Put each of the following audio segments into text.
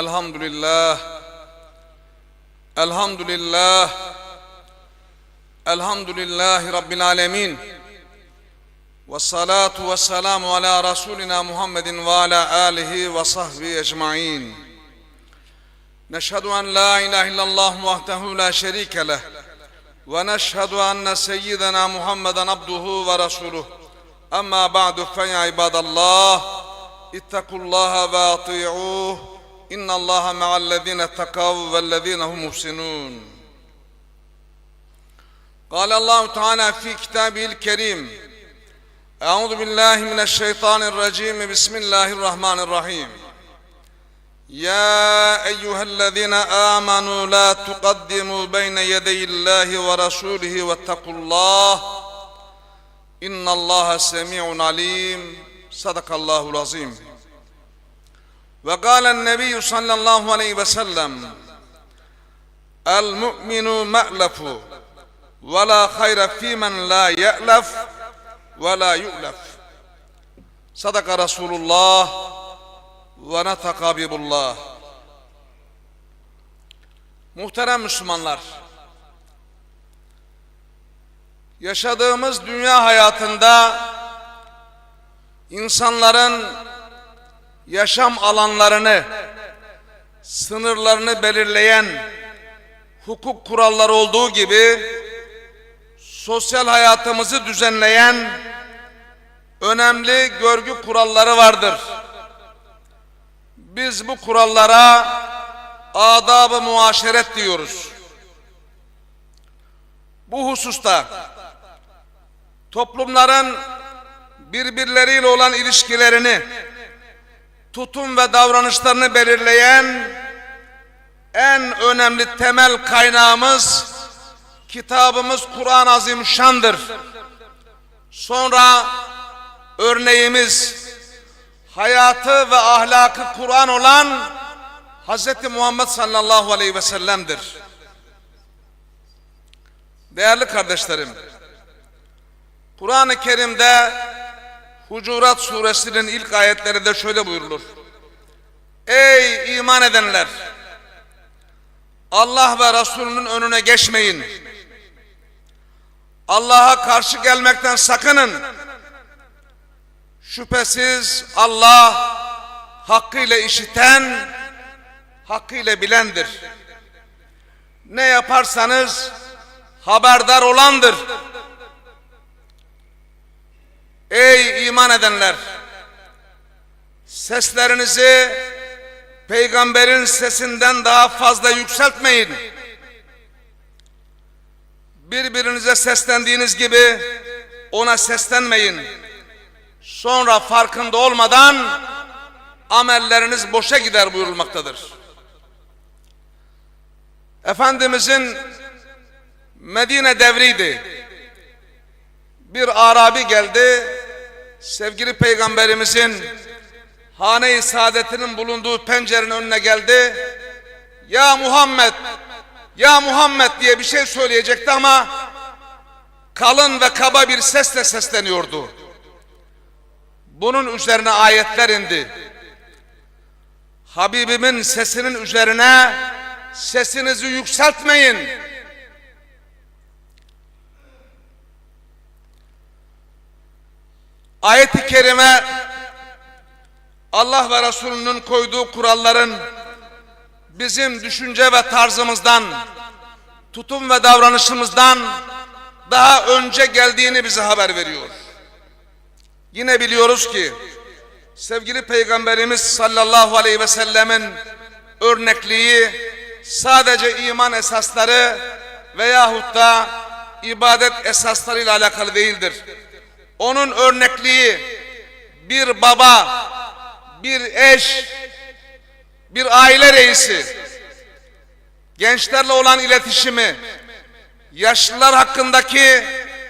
Elhamdülillah. Elhamdülillah. Elhamdülillahi Rabbil alemin. Ve salatu ve selamu ala Rasulina Muhammedin ve ala alihi ve sahbihi ecma'in. Neşhedü en la ilahe illallah vahdehu la şerike leh. Ve neşhedü enne seyyidena Muhammeden abduhu ve rasuluh. Amma ba'du fe ya ibadallah. İttakullaha ve ati'uh. الله مع الذين اتقوا والذين هم محسنون قال الله تعالى في كتابه الكريم أعوذ بالله من الشيطان الرجيم بسم الله الرحمن الرحيم يا أيها الذين آمنوا لا تقدموا بين يدي الله ورسوله واتقوا الله إن الله سميع عليم صدق الله العظيم وقال النبي صلى الله عليه وسلم المؤمن مألف ولا خير في من لا يألف ولا يؤلف صدق رسول الله ونطق Habibullah Muhterem Müslümanlar Yaşadığımız dünya hayatında insanların yaşam alanlarını, sınırlarını belirleyen hukuk kuralları olduğu gibi sosyal hayatımızı düzenleyen önemli görgü kuralları vardır. Biz bu kurallara adab-ı muaşeret diyoruz. Bu hususta toplumların birbirleriyle olan ilişkilerini, tutum ve davranışlarını belirleyen en önemli temel kaynağımız kitabımız Kur'an-ı Azimüşşan'dır. Sonra örneğimiz hayatı ve ahlakı Kur'an olan Hz. Muhammed sallallahu aleyhi ve sellem'dir. Değerli kardeşlerim, Kur'an-ı Kerim'de Hucurat suresinin ilk ayetlerinde şöyle buyurulur. Ey iman edenler! Allah ve Resulünün önüne geçmeyin. Allah'a karşı gelmekten sakının. Şüphesiz Allah hakkıyla işiten, hakkıyla bilendir. Ne yaparsanız haberdar olandır. Ey iman edenler! Seslerinizi peygamberin sesinden daha fazla yükseltmeyin. Birbirinize seslendiğiniz gibi ona seslenmeyin. Sonra farkında olmadan amelleriniz boşa gider buyurulmaktadır. Efendimizin Medine devriydi. Bir Arabi geldi. Sevgili peygamberimizin hane-i saadetinin bulunduğu pencerenin önüne geldi. Ya Muhammed, ya Muhammed diye bir şey söyleyecekti ama kalın ve kaba bir sesle sesleniyordu. Bunun üzerine ayetler indi. Habibimin sesinin üzerine sesinizi yükseltmeyin. Ayet-i kerime Allah ve Resulünün koyduğu kuralların bizim düşünce ve tarzımızdan, tutum ve davranışımızdan daha önce geldiğini bize haber veriyor. Yine biliyoruz ki sevgili Peygamberimiz sallallahu aleyhi ve sellemin örnekliği sadece iman esasları veyahut da ibadet esaslarıyla alakalı değildir. Onun örnekliği bir baba, bir eş, bir aile reisi, gençlerle olan iletişimi, yaşlılar hakkındaki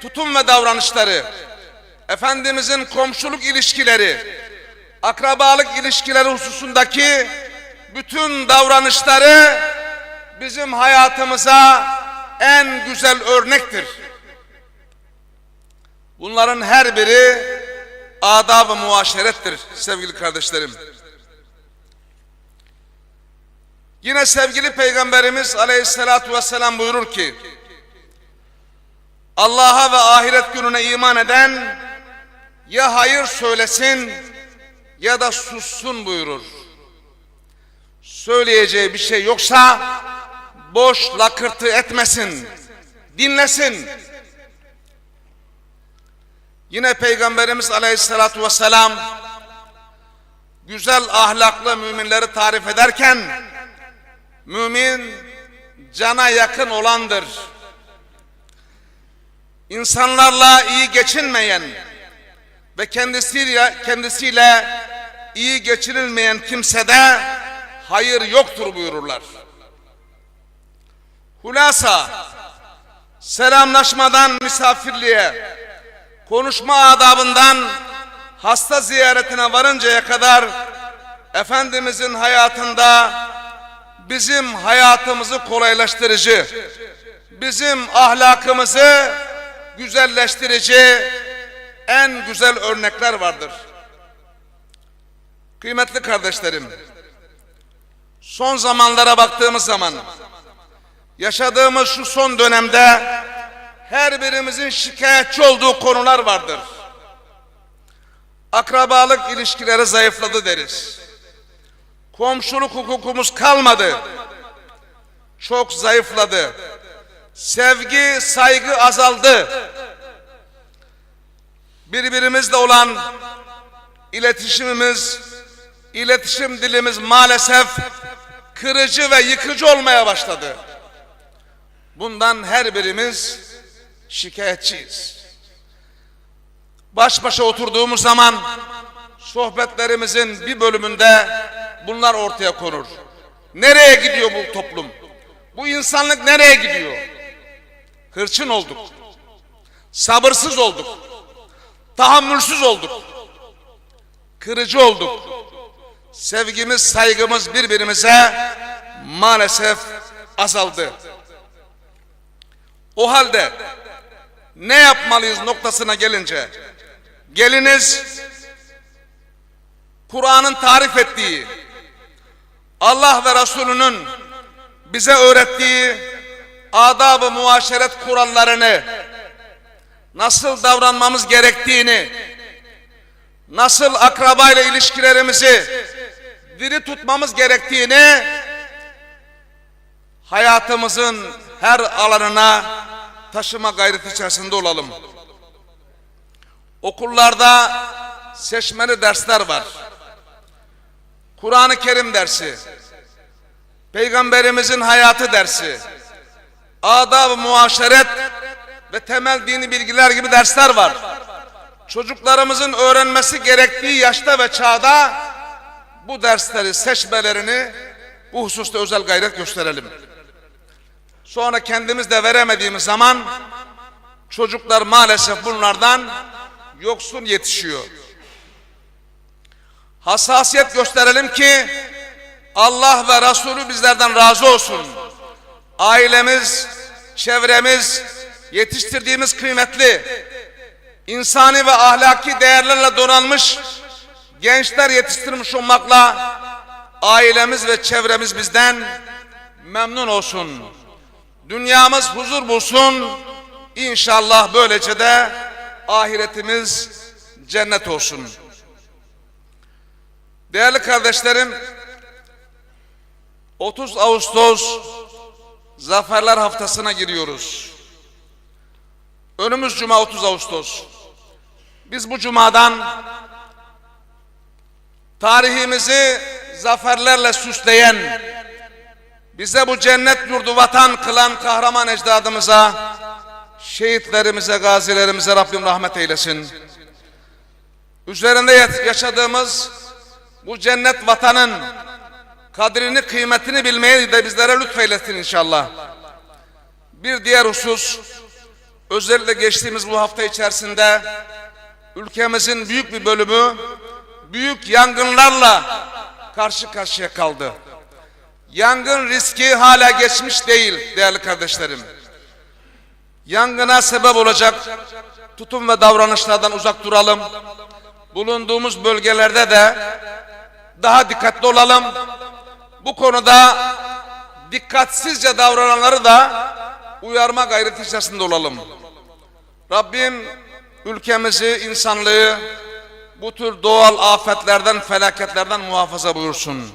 tutum ve davranışları, Efendimizin komşuluk ilişkileri, akrabalık ilişkileri hususundaki bütün davranışları bizim hayatımıza en güzel örnektir. Bunların her biri adab-ı muaşerettir sevgili kardeşlerim. Yine sevgili Peygamberimiz aleyhissalatu vesselam buyurur ki Allah'a ve ahiret gününe iman eden ya hayır söylesin ya da sussun buyurur. Söyleyeceği bir şey yoksa boş lakırtı etmesin, dinlesin. Yine Peygamberimiz aleyhissalatu vesselam güzel ahlaklı müminleri tarif ederken mümin cana yakın olandır. İnsanlarla iyi geçinmeyen ve kendisiyle kendisiyle iyi geçirilmeyen kimsede hayır yoktur buyururlar. Hulasa selamlaşmadan misafirliğe, konuşma adabından hasta ziyaretine varıncaya kadar Efendimizin hayatında bizim hayatımızı kolaylaştırıcı, bizim ahlakımızı güzelleştirici en güzel örnekler vardır. Kıymetli kardeşlerim, son zamanlara baktığımız zaman yaşadığımız şu son dönemde her birimizin şikayetçi olduğu konular vardır. Akrabalık ilişkileri zayıfladı deriz. Komşuluk hukukumuz kalmadı. Çok zayıfladı. Sevgi, saygı azaldı. Birbirimizle olan iletişimimiz, iletişim dilimiz maalesef kırıcı ve yıkıcı olmaya başladı. Bundan her birimiz şikayetçiyiz. Baş başa oturduğumuz zaman sohbetlerimizin bir bölümünde bunlar ortaya konur. Nereye gidiyor bu toplum? Bu insanlık nereye gidiyor? Hırçın olduk. Sabırsız olduk. Tahammülsüz olduk. Kırıcı olduk. Sevgimiz, saygımız birbirimize maalesef azaldı. O halde ne yapmalıyız noktasına gelince? Geliniz Kur'an'ın tarif ettiği Allah ve Resulünün bize öğrettiği adab-ı muaşeret kurallarını nasıl davranmamız gerektiğini nasıl akrabayla ilişkilerimizi diri tutmamız gerektiğini hayatımızın her alanına taşıma gayreti içerisinde olalım. Okullarda seçmeli dersler var. Kur'an-ı Kerim dersi, Peygamberimizin hayatı dersi, adab-ı muaşeret ve temel dini bilgiler gibi dersler var. Çocuklarımızın öğrenmesi gerektiği yaşta ve çağda bu dersleri seçmelerini bu hususta özel gayret gösterelim. Sonra kendimiz de veremediğimiz zaman çocuklar maalesef bunlardan yoksun yetişiyor. Hassasiyet gösterelim ki Allah ve Resulü bizlerden razı olsun. Ailemiz, çevremiz, yetiştirdiğimiz kıymetli, insani ve ahlaki değerlerle donanmış gençler yetiştirmiş olmakla ailemiz ve çevremiz bizden memnun olsun. Dünyamız huzur bulsun. İnşallah böylece de ahiretimiz cennet olsun. Değerli kardeşlerim, 30 Ağustos Zaferler Haftası'na giriyoruz. Önümüz Cuma 30 Ağustos. Biz bu cumadan tarihimizi zaferlerle süsleyen, bize bu cennet yurdu vatan kılan kahraman ecdadımıza, şehitlerimize, gazilerimize Rabbim rahmet eylesin. Üzerinde yaşadığımız bu cennet vatanın kadrini, kıymetini bilmeyi de bizlere lütfeylesin inşallah. Bir diğer husus, özellikle geçtiğimiz bu hafta içerisinde ülkemizin büyük bir bölümü büyük yangınlarla karşı karşıya kaldı. Yangın riski hala geçmiş değil değerli kardeşlerim. Yangına sebep olacak tutum ve davranışlardan uzak duralım. Bulunduğumuz bölgelerde de daha dikkatli olalım. Bu konuda dikkatsizce davrananları da uyarma gayreti içerisinde olalım. Rabbim ülkemizi, insanlığı bu tür doğal afetlerden, felaketlerden muhafaza buyursun.